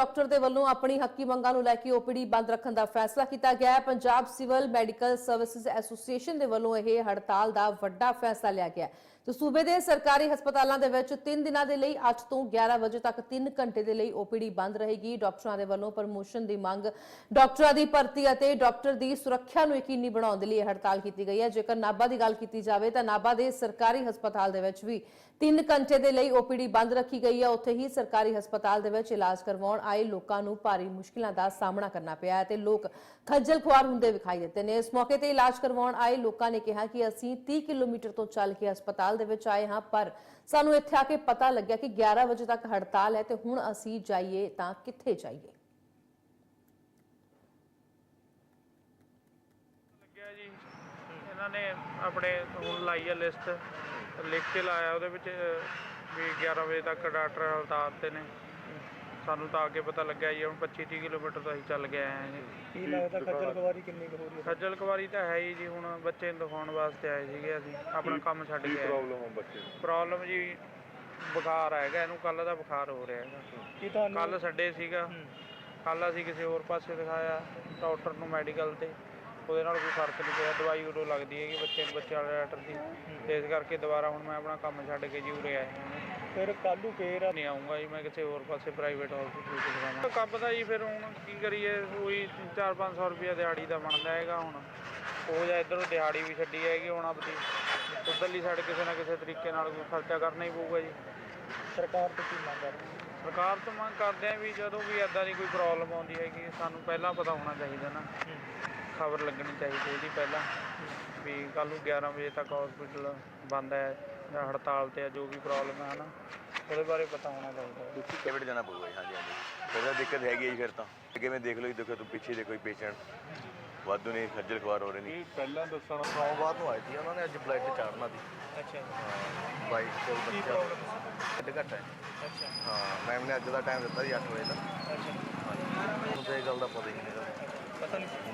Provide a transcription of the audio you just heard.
Doctor ਦੇ ਵੱਲੋਂ ਆਪਣੀ ਹੱਕੀ ਮੰਗਾਂ ਨੂੰ ਲੈ ਕੇ ਓਪੀਡੀ ਬੰਦ ਰੱਖਣ ਦਾ ਫੈਸਲਾ ਕੀਤਾ ਗਿਆ ਹੈ। Punjab civil medical services association ਦੇ ਵੱਲੋਂ ਇਹ ਹੜਤਾਲ ਦਾ ਵੱਡਾ ਫੈਸਲਾ ਲਿਆ ਗਿਆ ਤੇ ਸੂਬੇ ਦੇ ਸਰਕਾਰੀ ਹਸਪਤਾਲਾਂ ਦੇ ਵਿੱਚ 3 ਦਿਨਾਂ ਦੇ ਲਈ 8 ਤੋਂ 11 ਵਜੇ ਤੱਕ 3 ਘੰਟੇ ਦੇ ਲਈ ਓਪੀਡੀ ਬੰਦ ਰਹੇਗੀ। ਡਾਕਟਰਾਂ ਦੇ ਵੱਲੋਂ ਪ੍ਰਮੋਸ਼ਨ ਦੀ ਮੰਗ ਡਾਕਟਰਾਂ ਦੀ ਭਰਤੀ ਅਤੇ ਡਾਕਟਰ ਦੀ ਸੁਰੱਖਿਆ ਨੂੰ ਯਕੀਨੀ ਬਣਾਉਣ ਦੇ ਲਈ ਇਹ ਹੜਤਾਲ ਕੀਤੀ ਗਈ ਹੈ। ਜੇਕਰ ਨਾਭਾ ਦੀ ਗੱਲ ਕੀਤੀ ਜਾਵੇ ਤਾਂ ਨਾਭਾ ਦੇ ਸਰਕਾਰੀ ਹਸਪਤਾਲ ਦੇ ਵਿੱਚ ਵੀ 3 ਘੰਟੇ ਦੇ ਲਈ ਓਪੀਡੀ ਬੰਦ ਰੱਖੀ ਗਈ ਹੈ। ਉੱਥੇ ਹੀ ਸਰਕਾਰੀ ਹਸਪਤਾਲ ਦੇ ਵਿੱਚ ਇਲਾਜ ਕਰਵਾਉਣ ਆਏ ਲੋਕਾਂ ਨੂੰ ਭਾਰੀ ਮੁਸ਼ਕਿਲਾਂ ਦਾ ਸਾਹਮਣਾ ਕਰਨਾ ਪਿਆ ਹੈ ਤੇ ਲੋਕ ਖੱਜਲ ਖੁਆਰ ਹੁੰਦੇ ਵਿਖਾਈ ਦਿੱਤੇ ਨੇ। ਇਸ ਮੌਕੇ ਤੇ ਇਲਾਜ ਕਰਵਾਉਣ ਆਏ ਲੋਕਾਂ ਨੇ ਕਿਹਾ ਕਿ ਅਸੀਂ 30 ਕਿਲੋਮੀਟਰ ਤੋਂ ਚੱਲ ਕੇ ਹਸਪਤਾਲ ਦੇ ਵਿੱਚ ਆਏ ਹਾਂ, ਪਰ ਸਾਨੂੰ ਇੱਥੇ ਆ ਕੇ ਪਤਾ ਲੱਗਿਆ ਕਿ 11 ਵਜੇ ਤੱਕ ਹੜਤਾਲ ਹੈ ਤੇ ਹੁਣ ਅਸੀਂ ਜਾਈਏ ਤਾਂ ਕਿੱਥੇ ਜਾਈਏ? ਲੱਗਿਆ ਜੀ, ਇਹਨਾਂ ਨੇ ਆਪਣੇ ਹੁਣ ਲਾਈ ਆ ਲਿਸਟ, ਲਿਖ ਕੇ ਲਾਇਆ ਉਹਦੇ ਵਿੱਚ ਵੀ 11 ਵਜੇ ਤੱਕ ਡਾਕਟਰ ਹੜਤਾਲ ਤੇ ਨੇ। ਸਾਨੂੰ ਤਾਂ ਅੱਗੇ ਪਤਾ ਲੱਗਿਆ ਜੀ ਹੁਣ 25 30 ਕਿਲੋਮੀਟਰ ਤੋਂ ਅਸੀਂ ਚੱਲ ਕੇ ਆਏ ਹਾਂ ਜੀ। ਕੀ ਲੱਗਦਾ ਖੱਜਲ ਖਵਾਰੀ ਕਿੰਨੀ ਕੁ ਹੋ ਰਹੀ ਹੈ? ਖੱਜਲ ਖਵਾਰੀ ਤਾਂ ਹੈ ਹੀ ਜੀ ਹੁਣ ਬੱਚੇ ਨੂੰ ਦਿਖਾਉਣ ਵਾਸਤੇ ਆਏ ਸੀਗੇ ਅਸੀਂ ਆਪਣਾ ਕੰਮ ਛੱਡ ਕੇ ਆਏ। ਪ੍ਰੋਬਲਮ ਆ ਬੱਚੇ ਨੂੰ? ਪ੍ਰੋਬਲਮ ਜੀ ਬੁਖਾਰ ਹੈਗਾ ਇਹਨੂੰ ਕੱਲ ਦਾ ਬੁਖਾਰ ਹੋ ਰਿਹਾ ਹੈਗਾ। ਕੀ ਤੁਹਾਨੂੰ ਕੱਲ ਸੰਡੇ ਸੀਗਾ। ਕੱਲ ਅਸੀਂ ਕਿਸੇ ਹੋਰ ਪਾਸੇ ਦਿਖਾਇਆ ਡਾਕਟਰ ਨੂੰ ਮੈਡੀਕਲ ਤੇ। ਉਹਦੇ ਨਾਲ ਕੋਈ ਫ਼ਰਕ ਨਹੀਂ ਪਿਆ ਦਵਾਈ ਉਦੋਂ ਲੱਗਦੀ ਹੈਗੀ ਬੱਚੇ ਨੂੰ ਬੱਚੇ ਵਾਲੇ ਡਾਕਟਰ ਦੀ। ਤੇ ਇਸ ਕਰਕੇ ਦੁਬਾਰਾ ਹੁਣ ਮੈਂ ਆਪਣਾ ਕੰਮ ਛੱਡ ਕੇ ਜੀ ਉਰੇ ਆਇਆ ਹਾਂ ਫਿਰ ਕੱਲੂ ਫੇਰ ਨਹੀਂ ਆਉਂਗਾ ਜੀ ਮੈਂ ਕਿਸੇ ਹੋਰ ਪਾਸੇ ਪ੍ਰਾਈਵੇਟ ਹਸਪੀਟਲ ਚ ਦਿਖਾਵਾਂ ਕੰਮ ਦਾ ਜੀ ਫਿਰ ਹੁਣ ਕੀ ਕਰੀਏ ਉਹੀ 4-500 ਰੁਪਏ ਦਿਹਾੜੀ ਦਾ ਬਣਦਾ ਹੈਗਾ ਹੁਣ। ਉਹ ਜਾਂ ਇੱਧਰੋਂ ਦਿਹਾੜੀ ਵੀ ਛੱਡੀ ਹੈਗੀ ਹੁਣ ਆਪਦੀ। ਉੱਧਰਲੀ ਸਾਈਡ ਕਿਸੇ ਨਾ ਕਿਸੇ ਤਰੀਕੇ ਨਾਲ ਕੋਈ ਖਰਚਾ ਕਰਨਾ ਹੀ ਪਊਗਾ ਜੀ। ਸਰਕਾਰ ਤੋਂ ਕੀ ਮੰਗ ਕਰ ਰਹੀ ਸਰਕਾਰ ਤੋਂ ਮੰਗ ਕਰਦੇ ਆ ਵੀ ਜਦੋਂ ਵੀ ਐਦਾਂ ਦੀ ਕੋਈ ਪ੍ਰੋਬਲਮ ਆਉਂਦੀ ਹੈਗੀ ਸਾਨੂੰ ਪਹਿਲਾਂ ਪਤਾ ਹੋਣਾ ਚਾਹੀਦਾ ਨਾ। ਖਬਰ ਲੱਗਣੀ ਚਾਹੀਦੀ ਇਹਦੀ ਪਹਿਲਾਂ ਵੀ ਕੱਲ ਨੂੰ 11 ਵਜੇ ਤੱਕ ਹਸਪੀਟਲ ਬੰਦ ਹੈ ਜਾਂ ਹੜਤਾਲ ਤੇ ਹੈ ਜੋ ਵੀ ਪ੍ਰੋਬਲਮ ਹੈ ਨਾ ਉਹਦੇ ਬਾਰੇ ਪਤਾ ਹੋਣਾ ਚਾਹੀਦਾ ਹੈ। ਤੁਸੀਂ ਕੈਬਿਟ ਜਾਣਾ ਪਊਗਾ ਜੀ, ਹਾਂਜੀ ਹਾਂਜੀ। ਫਿਰ ਤਾਂ ਦਿੱਕਤ ਹੈਗੀ ਹੈ ਜੀ ਫਿਰ ਤਾਂ। ਕਿਵੇਂ ਦੇਖ ਲਓ ਜੀ ਦੇਖੋ ਤੂੰ ਪਿੱਛੇ ਦੇ ਕੋਈ ਪੇਸ਼ੈਂਟ ਵਾਧੂ ਨੇ ਖੱਜਲ ਖਵਾਰ ਹੋ ਰਹੇ ਨੇ। ਪਹਿਲਾਂ ਦੱਸਣਾ ਸੋਮਵਾਰ ਨੂੰ ਆਈ ਸੀ ਉਹਨਾਂ ਨੇ ਅੱਜ ਬਲੱਡ ਚਾੜਨਾ ਦੀ ਅੱਛਾ ਬਾਈ ਕੋਲ ਕੀ ਬੱਚਾ। ਪ੍ਰੋਬਲਮ ਬਲੱਡ ਘੱਟ ਹੈ। ਅੱਛਾ। ਹਾਂ ਮੈਮ ਨੇ ਅੱਜ ਦਾ ਟਾਈਮ ਦਿੱਤਾ ਜੀ 8 ਵਜੇ ਦਾ ਅੱਛਾ। ਹੁਣ ਤੇ ਇਹ ਗੱਲ ਦਾ ਪਤਾ ਹੀ ਨਹੀਂ ਹੈਗਾ। ਪਤਾ ਨਹੀਂ